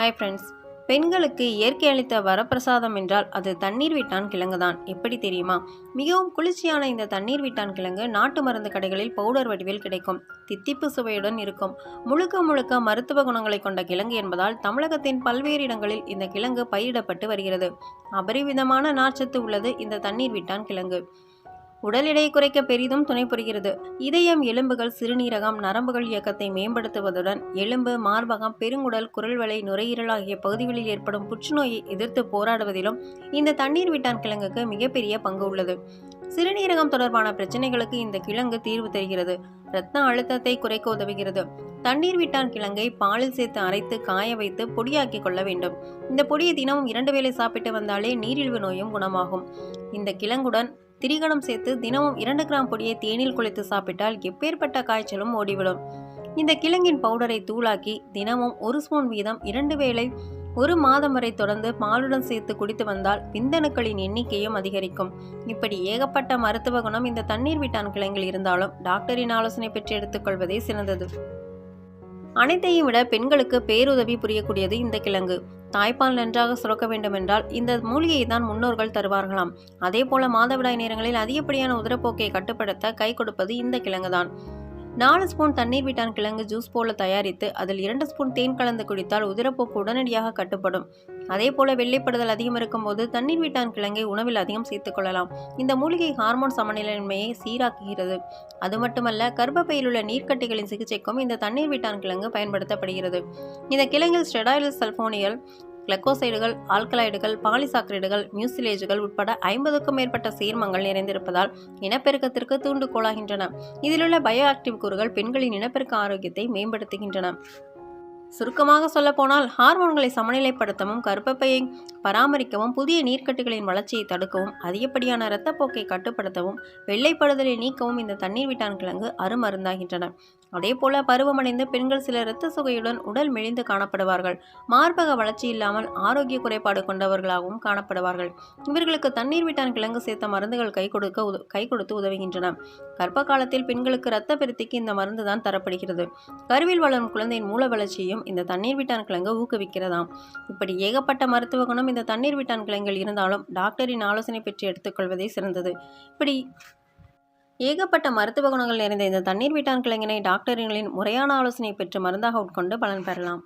Hi friends பெண்களுக்கு இயற்கை அளித்த வரப்பிரசாதம் என்றால் அது தண்ணீர் வீட்டான் கிழங்குதான். எப்படி தெரியுமா? மிகவும் குளிர்ச்சியான இந்த தண்ணீர் வீட்டான் கிழங்கு நாட்டு மருந்து கடைகளில் பவுடர் வடிவில் கிடைக்கும். தித்திப்பு சுவையுடன் இருக்கும். முழுக்க முழுக்க மருத்துவ குணங்களை கொண்ட கிழங்கு என்பதால் தமிழகத்தின் பல்வேறு இடங்களில் இந்த கிழங்கு பயிரிடப்பட்டு வருகிறது. அபரிவிதமான நார்ச்சத்து உள்ளது இந்த தண்ணீர் வீட்டான் கிழங்கு. உடல் எடை குறைக்க பெரிதும் துணை புரிகிறது இதயம் எலும்புகள் சிறுநீரகம் நரம்புகள் இயக்கத்தை மேம்படுத்துவதுடன் எலும்பு மார்பகம் பெருங்குடல் குரல்வளை நுரையீரல் ஆகிய பகுதிகளில் ஏற்படும் புற்றுநோயை எதிர்த்து போராடுவதிலும் இந்த தண்ணீர் வீட்டான் கிழங்குக்கு மிகப்பெரிய பங்கு உள்ளது. சிறுநீரகம் தொடர்பான பிரச்சனைகளுக்கு இந்த கிழங்கு தீர்வு தருகிறது. இரத்த அழுத்தத்தை குறைக்க உதவுகிறது. தண்ணீர் வீட்டான் கிழங்கை பாலில் சேர்த்து அரைத்து காய வைத்து பொடியாக்கி கொள்ள வேண்டும். இந்த பொடியை தினமும் இரண்டு வேளை சாப்பிட்டு வந்தாலே நீரிழிவு நோயும் குணமாகும். இந்த கிழங்குடன் திரிகணம் சேர்த்து தினமும் இரண்டு கிராம் பொடியை தேனில் குளித்து சாப்பிட்டால் எப்பேற்பட்ட காய்ச்சலும் ஓடிவிடும். இந்த கிழங்கின் பவுடரை தூளாக்கி தினமும் ஒரு ஸ்பூன் வீதம் இரண்டு வேளை ஒரு மாதம் வரை தொடர்ந்து பாலுடன் சேர்த்து குடித்து வந்தால் விந்தணுக்களின் எண்ணிக்கையும் அதிகரிக்கும். இப்படி ஏகப்பட்ட மருத்துவ குணம் இந்த தண்ணீர் விட்டான் கிழங்கில் இருந்தாலும் டாக்டரின் ஆலோசனை பெற்று எடுத்துக்கொள்வதே சிறந்தது. அனைத்தையும் விட பெண்களுக்கு பேருதவி புரியக்கூடியது இந்த கிழங்கு. தாய்ப்பால் நன்றாக சுரக்க வேண்டுமென்றால் இந்த மூலிகையை தான் முன்னோர்கள் தருவார்களாம். அதே போல மாதவிடாய் நேரங்களில் அதிகப்படியான உதரப்போக்கை கட்டுப்படுத்த கை கொடுப்பது இந்த கிழங்குதான். நாலு ஸ்பூன் தண்ணீர் வீட்டான் கிழங்கு ஜூஸ் போல தயாரித்து அதில் இரண்டு ஸ்பூன் தேன் கலந்து குடித்தால் உதிரப்போக்கு உடனடியாக கட்டுப்படும். அதே போல வெள்ளைப்படுதல் அதிகம் இருக்கும்போது தண்ணீர் வீட்டான் கிழங்கை உணவில் அதிகம் சேர்த்துக் கொள்ளலாம். இந்த மூலிகை ஹார்மோன் சமநிலையின்மையை சீராக்குகிறது. அது மட்டுமல்ல கர்ப்பப்பையில் உள்ள நீர்க்கட்டிகளின் சிகிச்சைக்கும் இந்த தண்ணீர் வீட்டான் கிழங்கு பயன்படுத்தப்படுகிறது. இந்த கிழங்கில் ஸ்டெடாயில் சல்போனியல் கிளக்கோசைடுகள் ஆல்கலாய்டுகள் பாலிசாக்கரைடுகள் மியூசிலேஜுகள் உட்பட ஐம்பதுக்கும் மேற்பட்ட சேர்மங்கள் நிறைந்திருப்பதால் இனப்பெருக்கத்திற்கு தூண்டுகோலாகின்றன. இதிலுள்ள பயோ ஆக்டிவ் கூறுகள் பெண்களின் இனப்பெருக்க ஆரோக்கியத்தை மேம்படுத்துகின்றன. சுருக்கமாக சொல்லப்போனால் ஹார்மோன்களை சமநிலைப்படுத்தவும் கர்ப்பப்பையை பராமரிக்கவும் புதிய நீர்க்கட்டுகளின் வளர்ச்சியை தடுக்கவும் அதிகப்படியான இரத்தப்போக்கை கட்டுப்படுத்தவும் வெள்ளைப்படுதலை நீக்கவும் இந்த தண்ணீர் விட்டான் கிழங்கு அருமருந்தாகின்றன. அதேபோல பருவமடைந்து பெண்கள் சில இரத்த சுகையுடன் உடல் மெலிந்து காணப்படுவார்கள். மார்பக வளர்ச்சி இல்லாமல் ஆரோக்கிய குறைபாடு கொண்டவர்களாகவும் காணப்படுவார்கள். இவர்களுக்கு தண்ணீர் விட்டான் கிழங்கு சேர்த்த மருந்துகள் கை கொடுக்க உத கை கொடுத்து உதவுகின்றன. கர்ப்ப காலத்தில் பெண்களுக்கு இரத்த பெருத்திக்கு இந்த மருந்து தான் தரப்படுகிறது. கருவில் வளரும் குழந்தையின் மூல வளர்ச்சியும் குணம் இந்த தண்ணீர் விட்டான் கிழங்கு ஊக்குவிக்கிறதாம். இப்படி ஏகப்பட்ட மருத்துவ குணம் இந்த தண்ணீர் விட்டான் கிழங்கில் இருந்தாலும் டாக்டரின் ஆலோசனை பெற்று எடுத்துக்கொள்வதே சிறந்தது. இப்படி ஏகப்பட்ட மருத்துவ குணங்கள் நிறைந்த இந்த தண்ணீர் வீட்டான் கிழங்கினை டாக்டர்களின் முறையான ஆலோசனை பெற்று மருந்தாக உட்கொண்டு பலன் பெறலாம்.